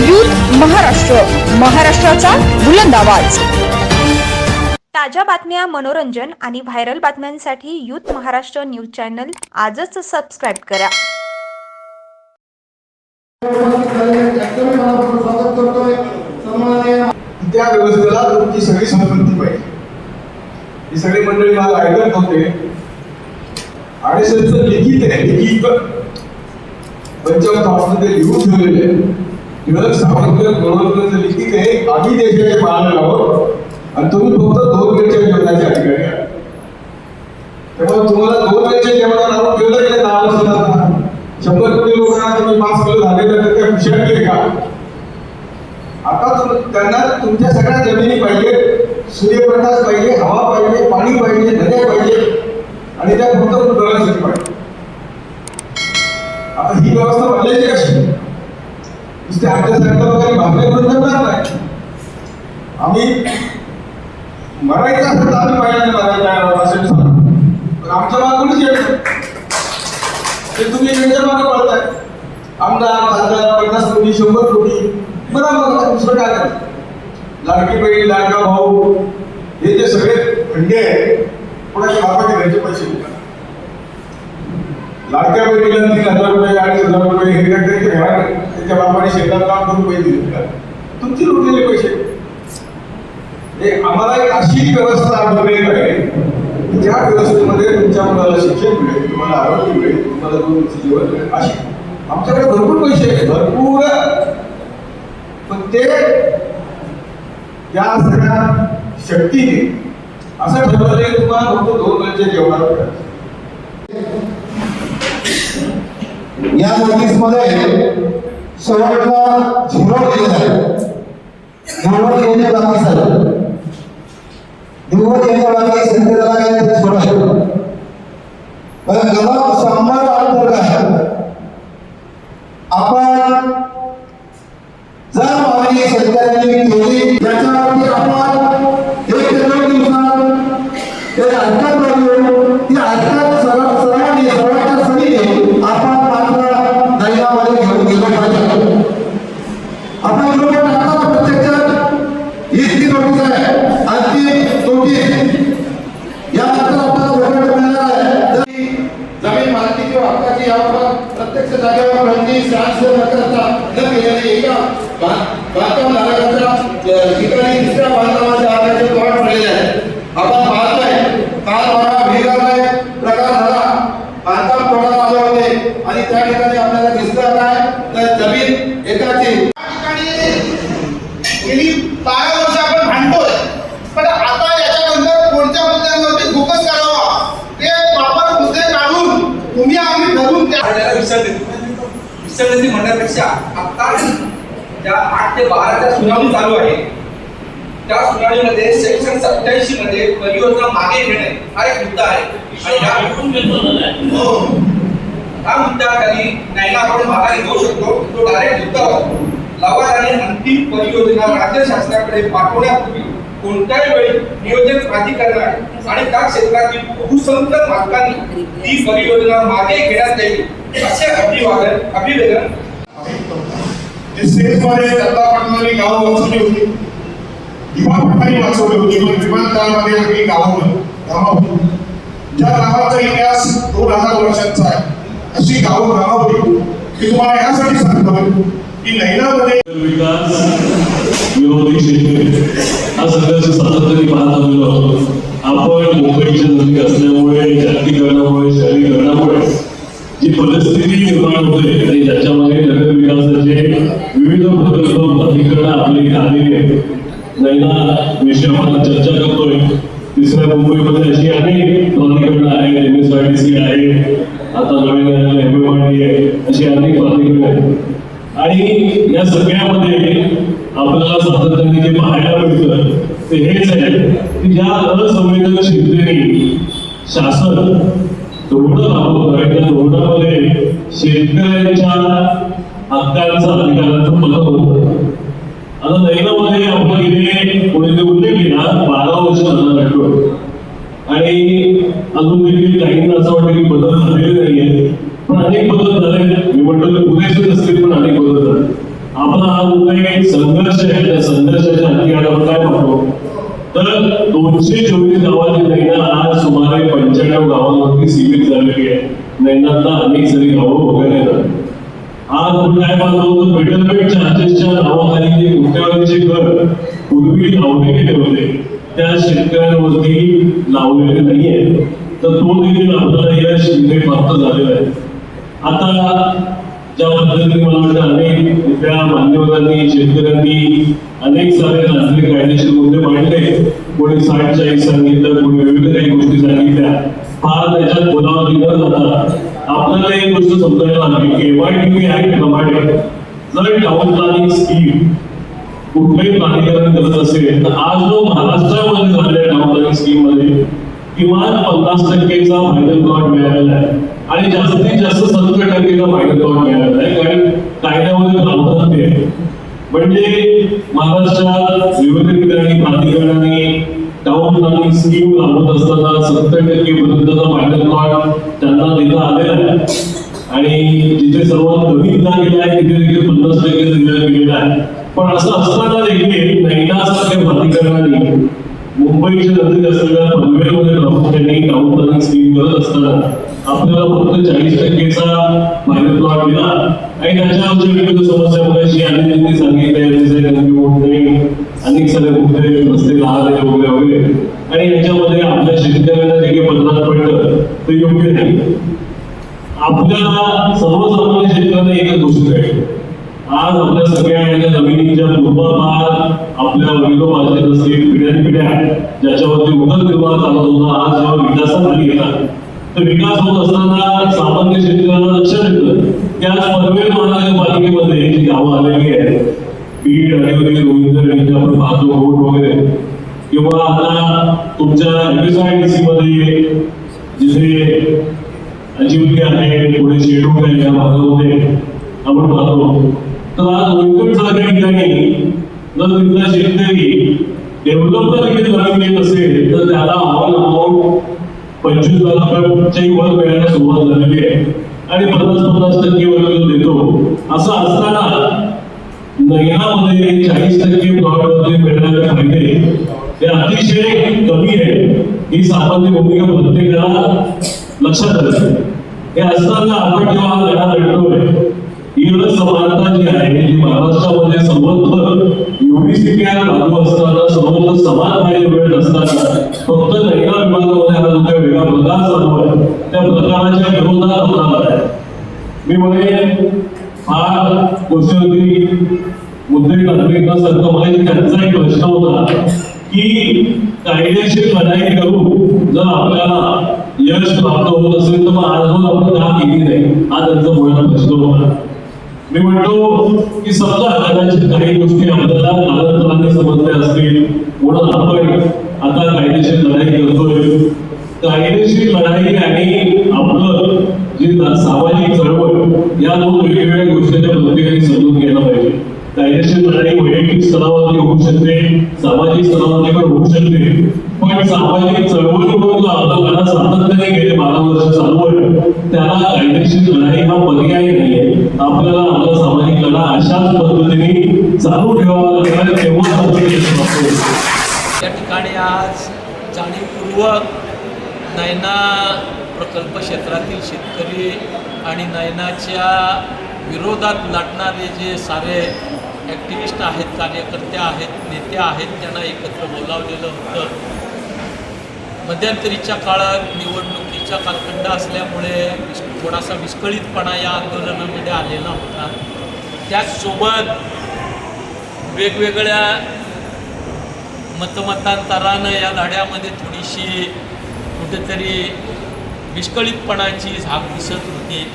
Youth Maharashtra महाराष्ट्राचा बुलंद आवाज. ताज्या बातम्या मनोरंजन आणि व्हायरल बातम्यांसाठी यूथ महाराष्ट्र न्यूज चॅनल आजच सबस्क्राईब करा. स्वागत करतोय सन्माननीय त्या व्यवस्थेला तुमची सगळी संपत्ती पाहिजे. ही सगळी मंडळी मला ऐकत होते आणि लिखित आहे लिखित. पंचमत ते लिहून ठेवलेले आहे. टिळक सावरकर गोळवलकरचं लिखित आहे. आम्ही देशाचे पाहणार आहोत. आणि तुम्ही फक्त दोन वेळच्या जेवणाच्या अधिकारी त्यामुळे तुम्हाला दोन वेळच्या जेवणाला आहोत ठेवलं गेलं दहा शंभर कोटी लोकांना तुम्ही पाच किलो झाले तर त्या हुशारले का? आता तुम- त्यांना तुमच्या सगळ्या जमिनी पाहिजे सूर्यप्रकाश पाहिजे हवा पाहिजे पाणी पाहिजे नद्या पाहिजे आणि त्या फक्त डोळ्यासाठी पाहिजे आता ही व्यवस्था बदलायची कशी नुसते आमच्यासारख्या लोकांनी भाषणे करून नाही. आम्ही मरायचं असं तर आम्ही पाहिजे मरायचं असेल सांगतो. पण आमच्या मागूनच येत ते तुम्ही त्यांच्या मागे पडताय आमदार खासदार पन्नास कोटी शंभर कोटी. बरोबर दुसरं काय करायचं? लाडकी बहीण लाडका भाऊ हे जे सगळे खंडे आहेत कोणाच्या बापाचे घ्यायचे पैसे लाडक्या बहिणीला तीन हजार रुपये अडीच हजार रुपये हे काय त्याच्या बापाने शेतात काम करून पैसे दिले तुमचे लुटलेले पैसे. आम्हाला एक अशी व्यवस्था बघण्यात आहे की ज्या व्यवस्थेमध्ये तुमच्या मुलाला शिक्षण मिळेल तुम्हाला आरोग्य मिळेल तुम्हाला दोन मिळेल अशी. आमच्याकडे भरपूर पैसे आहेत भरपूर. पण ते त्या सगळ्या शक्तीने असं ठरवलं की तुम्हाला फक्त दोन वेळचे जेवणार या नोटीसमध्ये సో ఇట్లా జీరో చేయాలి జీరో చేయడానికి సార్ జీరో చేయడానికి సంఖ్య తెచ్చుకోవాలి మనం కదా సమ్మర్ प्रत्यक्ष जागेवर नोंदणी शासन न करता न केलेली एका बा- बांधकाम धारकाच्या अ, ठिकाणी दुसऱ्या बांधकामाच्या आधाराचे प्लॉट पडलेले आहेत आपण पाहतोय काल बघा भेगाचा एक प्रकार झाला बांधकाम तोडायला आले होते आणि त्या ठिकाणी आपल्याला दिसलं काय तर जमीन एकाची गेली बारा वर्ष आपण भांडतोय पण आता याच्यानंतर कोणत्या मुद्द्यांवरती फोकस करावा ते प्रॉपर मुद्दे काढून तुम्ही आम्ही ठरवून त्या त्याला विसर्जन विसर्जन म्हणण्यापेक्षा आता ज्या आठ ते बाराच्या सुनावणी चालू आहे त्या सुनावणीमध्ये सेक्शन सत्याऐंशी मध्ये परियोजना मागे घेणे हा एक मुद्दा आहे आणि ह्या- हो. ह्या मुद्द्याखाली नाही आपण माघारी घेऊ शकतो तो डायरेक्ट मुद्दा लवाद आणि अंतिम परियोजना राज्य शासनाकडे पाठवण्यापूर्वी कोणत्याही वेळी नियोजन प्राधिकरणाने आणि त्या क्षेत्रातील बहुसंख्य मालकांनी ही परियोजना मागे घेण्यात येईल असे अभिवादन अभिवेदन. जे स्टेजमध्ये दत्ता पाटलांनी गावं वाचवली होती वाचवली होती पण विमानतळामध्ये. ज्या गावाचा इतिहास दोन हजार वर्षांचा आहे अशी गावं गावं होती मी तुम्हाला यासाठी सांगतो की नैनामध्ये विकास विरोधी शेतकरी हा संघर्ष सातत्याने पाहत आलेलो आहोत आपण मुंबईच्या नजीक असल्यामुळे जागतिकरणामुळे शहरीकरणामुळे जी परिस्थिती निर्माण होते आणि त्याच्यामध्ये नगर विकासाचे विविध प्रकल्प अधिकरण आपले इथे आलेली आहेत. नैना विषय आपण चर्चा करतोय. तिसऱ्या मुंबईमध्ये अशी अनेक प्राधिकरण आहेत M S I T C आहे आता नवीन एम एम आय डी आहे अशी अनेक प्राधिकरण आहेत. आणि या सगळ्यामध्ये आपल्याला सातत्याने जे पाहायला मिळतं ते हेच आहे की असंवेदनशीलतेने शासन धोरण राबवत आहे धोरणामध्ये शेतकऱ्यांच्या हक्कांचा अधिकाराचं पद होतं आता दैनामध्ये आपण गेले पुढे जे उल्लेख केला बारा वर्ष झाला भेटलो आणि अजून देखील काहींना असं वाटतं की बदल झालेले नाहीये पण अनेक बदल झाले मी म्हणतो की पुरेसे नसतील पण अनेक बदल झाले आपला हा जो काही संघर्ष आहे त्या संघर्षाच्या हाती आपण काय म्हणतो तर दोनशे चोवीस गावाची नैना आज सुमारे पंच्याण्णव गावांवरती सीमित झालेली आहे नैनातला अनेक सरी गावं वगैरे येतात आज आपण काय पाहतो चार्जेसच्या नावाखाली जे कोट्यावधीचे कर पूर्वी लावले गेले होते त्या शेतकऱ्यांवरती लावलेले नाहीये. तर तो देखील आपल्याला या शिंदे प्राप्त झालेला आहे. आता ज्या पद्धतीने मला वाटतं अनेक त्या मान्यवरांनी शेतकऱ्यांनी अनेक सारे नागरिक कायदेशीर मुद्दे मांडले. कोणी साठ चाळीस सांगितलं कोणी विविध काही गोष्टी सांगितल्या. फार त्याच्यात बोलावं न जाता. आपल्याला एक गोष्ट समजायला लागली की एमआयडीपी आहे प्रमाणे. जर टाउन स्कीम कुठलंही प्राधिकरण करत असेल तर आज जो महाराष्ट्रामध्ये झालेल्या टाऊनप्लानिंग स्कीममध्ये किमान पन्नास टक्केचा फायनल प्लॉट मिळालेला आहे. आणि जास्तीत जास्त सत्तर टक्केचा फायनल प्लॉट मिळालेला आहे. कारण कायद्यामध्ये प्रावधान आहे. म्हणजे महाराष्ट्रात विविध ठिकाणी प्राधिकरणाने टाऊन प्लॅनिंग स्कीम राबवत असताना सत्तर टक्के पर्यंतचा फायनल प्लॉट त्यांना देता आलेला आहे. आणि जिथे सर्वात कमी दिला गेला आहे तिथे देखील पन्नास टक्के दिला गेलेला आहे. पण असं असताना देखील नैनासारख्या प्राधिकरणाने मुंबईच्या नजीक असलेल्या पनवेलमध्ये प्रामुख्याने टाऊन प्लॅनिंग स्कीम करत असताना आपल्याला फक्त चाळीस टक्केचा फायनल प्लॉट दिला. आणि त्याच्यावरच्या विविध समस्या मगाशी आणि त्यांनी सांगितले अनेक सारे मुद्दे रस्ते लहान वगैरे वगैरे. आणि याच्यामध्ये आपल्या शेतकऱ्यांना जे काही पत्रात पडलं ते योग्य नाही. आपल्याला सर्वसामान्य शेतकऱ्यांना एकच गोष्ट आहे. आज आपल्या सगळ्या या जमिनीच्या पूर्वापार आपल्या वडिलोपार्जित असतील पिढ्यान पिढ्या ज्याच्यावरती उदरनिर्वाह चालत होता आज जेव्हा विकासाखाली येतात तर विकास होत असताना सामान्य शेतकऱ्यांना लक्षात येतं की आज पनवेल महानगरपालिकेमध्ये जी गावं आलेली आहेत बीड आणि रोहिंदर यांच्या आपण पाहतो रोड वगैरे. किंवा आता तुमच्या एमएसआयडीसी मध्ये जिथे अजिंक्य आहे पुढे शेडूक आहे या भागामध्ये आपण पाहतो. तर आज वैकट सारख्या ठिकाणी जर तिथला शेतकरी डेव्हलपर देखील जमीन येत असेल तर त्याला आम्हाला अमाऊंट पंचवीस लाख रुपयाच्याही वर मिळायला सुरुवात झालेली आहे. आणि पन्नास पन्नास टक्के वर देतो. असं असताना नयनामध्ये चाळीस टक्के प्लॉटमध्ये मिळणारे फायदे ते अतिशय कमी आहे. ही सामान्य भूमिका प्रत्येकाला लक्षात आली हे असताना आपण जेव्हा हा लढा लढतोय ही समानता जी आहे जी महाराष्ट्रामध्ये सर्वत्र युनिसिटीला लागू असताना सर्वत्र समान पाहिजे मिळत असताना फक्त लैंगा विभागामध्ये हा जो काही वेगळा प्रकार चालू आहे त्या प्रकाराच्या विरोधात होणार आहे. मी म्हणे फार गोष्टी मुद्दे नागरिकांसारखं मला एक त्यांचा एक प्रश्न होता की कायदेशीर लढाई करून जर आपल्याला यश प्राप्त होत असेल तर मग आजवर आपण का केली नाही. हा त्यांचा मुळात प्रश्न होता मी म्हणतो की समजा कदाचित काही गोष्टी आपल्याला कालांतराने समजल्या असतील म्हणून आपण आता कायदेशीर लढाई करतोय. कायदेशीर लढाई आणि आपलं जी सामाजिक चळवळ या दोन वेगवेगळ्या गोष्टीच्या प्रत्येकाने समजून घ्यायला पाहिजे. कायदेशीर लढाई वैयक्तिक स्तरावरती होऊ शकते सामाजिक स्तरावरती पण होऊ शकते. पण सामाजिक चळवळ म्हणून जो आपला सातत्याने गेले बारा वर्ष चालू आहे. त्याला कायदेशीर लढाई हा पर्याय नाही. आपल्याला आपला सामाजिक लढा अशाच पद्धतीने चालू ठेवावा लागणार तेव्हा या ठिकाणी आज जाणीवपूर्वक नयना प्रकल्प क्षेत्रातील शेतकरी आणि नयनाच्या विरोधात लढणारे जे सारे ॲक्टिविस्ट आहेत कार्यकर्ते आहेत नेते आहेत त्यांना एकत्र बोलावलेलं होतं. मध्यंतरीच्या काळात निवडणुकीचा कालखंड असल्यामुळे थोडासा विस्कळीतपणा या आंदोलनामध्ये आलेला होता. त्याचसोबत वेगवेगळ्या मतमतांतरानं या लढ्यामध्ये थोडीशी कुठेतरी विस्कळीतपणाची झाक दिसत होती.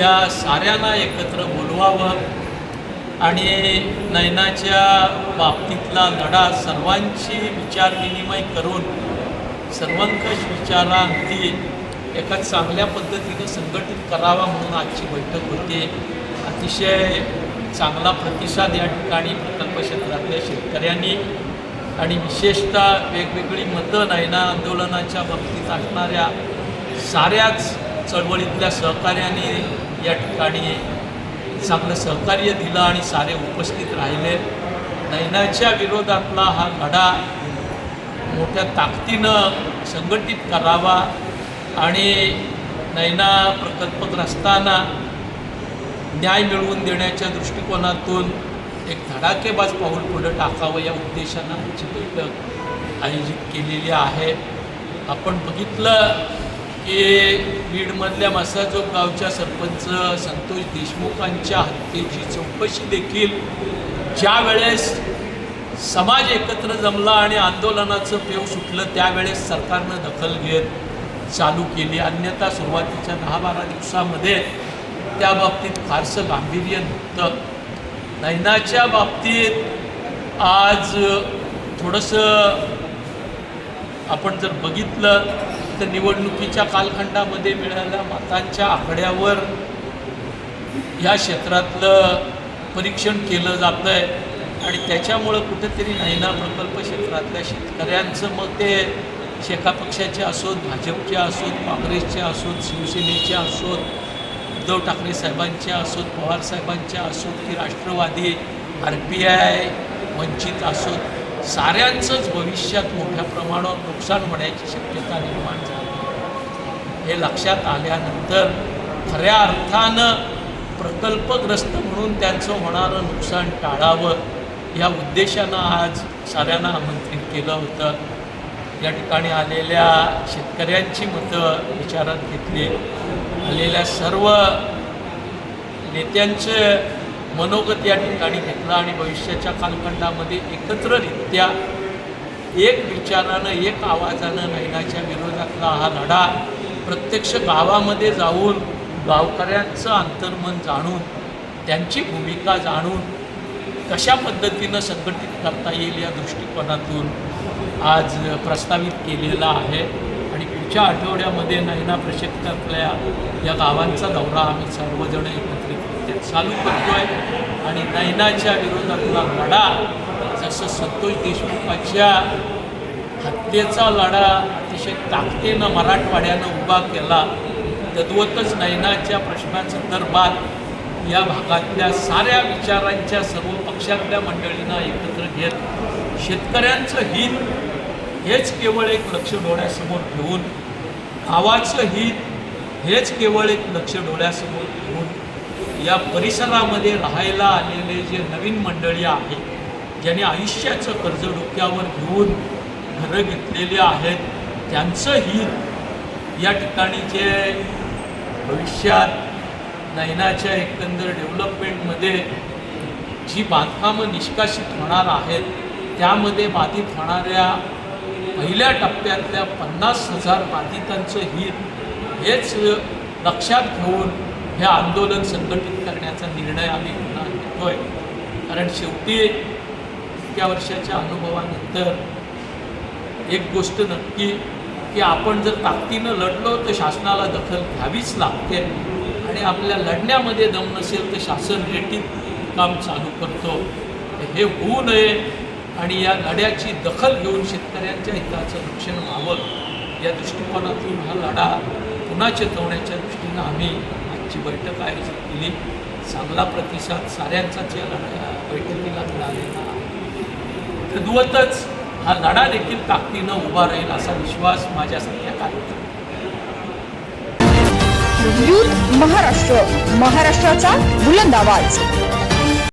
या साऱ्यांना एकत्र बोलवावं आणि नयनाच्या बाबतीतला लढा सर्वांची विचारविनिमय करून सर्वंकष विचारांती एका चांगल्या पद्धतीनं संघटित करावा म्हणून आजची बैठक होते. अतिशय चांगला प्रतिसाद या ठिकाणी प्रकल्प क्षेत्रातल्या शेतकऱ्यांनी आणि विशेषतः वेगवेगळी मतं नयना आंदोलनाच्या बाबतीत असणाऱ्या साऱ्याच चळवळीतल्या सहकार्याने या ठिकाणी चांगलं सहकार्य दिलं आणि सारे उपस्थित राहिले. नैनाच्या विरोधातला हा लढा मोठ्या ताकदीनं संघटित करावा आणि नैना प्रकल्पग्रस्तांना न्याय मिळवून देण्याच्या दृष्टिकोनातून एक धडाकेबाज पाऊल पुढं टाकावं या उद्देशानं आमची बैठक आयोजित केलेली आहे. आपण बघितलं की बीडमधल्या मसाजोग गावच्या सरपंच संतोष देशमुखांच्या हत्येची चौकशी देखील ज्या वेळेस समाज एकत्र जमला आणि आंदोलनाचं पेव सुटलं त्यावेळेस सरकारनं दखल घेत चालू केली. अन्यथा सुरुवातीच्या दहा बारा दिवसामध्ये त्या बाबतीत फारसं गांभीर्य नव्हतं. नैनाच्या बाबतीत आज थोडंसं आपण जर बघितलं तर निवडणुकीच्या कालखंडामध्ये मिळालेल्या मतांच्या आकड्यावर ह्या क्षेत्रातलं परीक्षण केलं जातं आहे आणि त्याच्यामुळं कुठेतरी नैना प्रकल्प क्षेत्रातल्या शेतकऱ्यांचं मग ते शेखा पक्षाचे असोत भाजपचे असोत काँग्रेसचे असोत शिवसेनेचे असोत उद्धव ठाकरे साहेबांचे असोत पवार साहेबांच्या असोत की Rashtrawadi R P I Vanchit असोत साऱ्यांचंच भविष्यात मोठ्या प्रमाणावर नुकसान होण्याची शक्यता निर्माण झाली. हे लक्षात आल्यानंतर खऱ्या अर्थानं प्रकल्पग्रस्त म्हणून त्यांचं होणारं नुकसान टाळावं या उद्देशानं आज साऱ्यांना आमंत्रित केलं होतं. या ठिकाणी आलेल्या शेतकऱ्यांची मतं विचारात घेतली. आलेल्या सर्व नेत्यांचे मनोगत या ठिकाणी घेतलं आणि भविष्याच्या कालखंडामध्ये एकत्ररित्या एक विचारानं एक आवाजानं नैनाच्या विरोधातला हा लढा प्रत्यक्ष गावामध्ये जाऊन गावकऱ्यांचं अंतर्मन जाणून त्यांची भूमिका जाणून कशा पद्धतीनं संघटित करता येईल या दृष्टिकोनातून आज प्रस्तावित केलेला आहे. आणि पुढच्या आठवड्यामध्ये नैना प्रशिक्षणातल्या या गावांचा दौरा आम्ही सर्वजण एकत्रितरित्या चालू करतो आहे आणि नैनाच्या विरोधातला लढा जसं संतोष देशमुखाच्या हत्येचा लढा अतिशय ताकदीनं मराठवाड्यानं उभा केला तद्वतच नैनाच्या प्रश्नासंदर्भात या भागातल्या साऱ्या विचारांच्या सर्व पक्षातल्या मंडळींना एकत्र घेत शेतकऱ्यांचं हित हेच केवळ एक लक्ष डोळ्यासमोर ठेवून गावाचं हित हेच केवळ एक लक्ष डोळ्यासमोर ठेवून या परिसरामध्ये राहायला आलेले जे नवीन मंडळी आहेत ज्यांनी आयुष्याचं कर्ज डोक्यावर घेऊन घरं घेतलेली आहेत त्यांचं हित या ठिकाणी जे भविष्यात नैनाच्या एकंदर डेव्हलपमेंटमध्ये जी बांधकामं निष्कासित होणार आहेत त्यामध्ये बाधित होणाऱ्या पहिल्या टप्प्यातल्या पन्नास हजार बाधितांचं हित हेच लक्षात घेऊन हे आंदोलन संघटित करण्याचा निर्णय आम्ही पुन्हा घेतोय. कारण शेवटी इतक्या वर्षाच्या अनुभवानंतर एक गोष्ट नक्की की आपण जर ताकदीनं लढलो तर शासनाला दखल घ्यावीच लागते. आणि आपल्या लढण्यामध्ये दम नसेल तर शासन रेटीत काम चालू करतो. हे होऊ नये आणि या लढ्याची दखल घेऊन शेतकऱ्यांच्या हिताचं रक्षण व्हावं. या दृष्टिकोनातून हा लढा पुन्हा चेतवण्याच्या दृष्टीनं आम्ही आजची बैठक आयोजित केली. चांगला प्रतिसाद साऱ्यांचाच या लढा बैठकीला मिळालेला आहे. तद्वतच हा लढा देखील ताकदीनं उभा राहील असा विश्वास माझ्यासारख्या कार्यक्रम युथ महाराष्ट्र. महाराष्ट्राचा बुलंद आवाज.